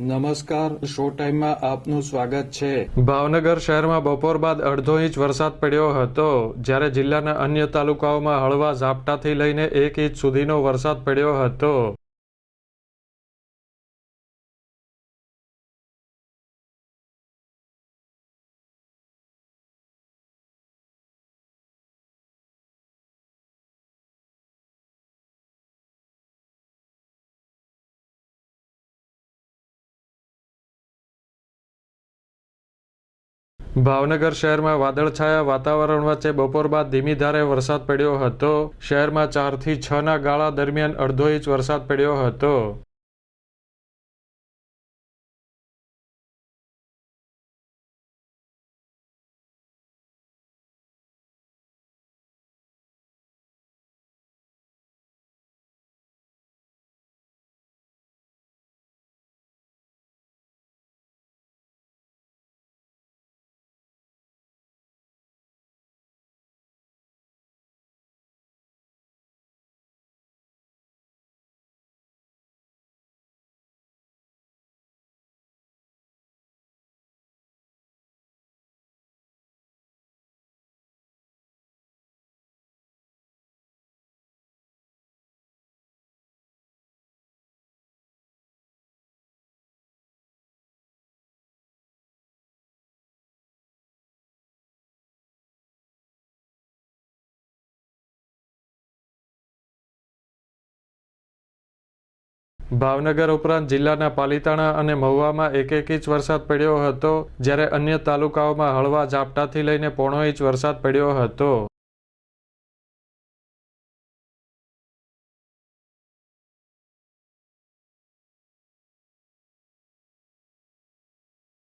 નમસ્કાર, શો ટાઈમમાં આપનું સ્વાગત છે. ભાવનગર શહેરમાં બપોર બાદ અડધો ઇંચ વરસાદ પડ્યો હતો, જ્યારે જિલ્લાના અન્ય તાલુકાઓમાં હળવા ઝાપટાથી લઈને એક ઇંચ સુધીનો વરસાદ પડ્યો હતો. ભાવનગર શહેરમાં વાદળછાયા વાતાવરણ વચ્ચે બપોર બાદ ધીમી ધારે વરસાદ પડ્યો હતો. શહેરમાં ચારથી છ ના ગાળા દરમિયાન અડધો ઇંચ વરસાદ પડ્યો હતો. ભાવનગર ઉપરાંત જિલ્લાના પાલીતાણા અને મહુવામાં એક એક ઇંચ વરસાદ પડ્યો હતો, જ્યારે અન્ય તાલુકાઓમાં હળવા ઝાપટાથી લઈને પોણો ઇંચ વરસાદ પડ્યો હતો.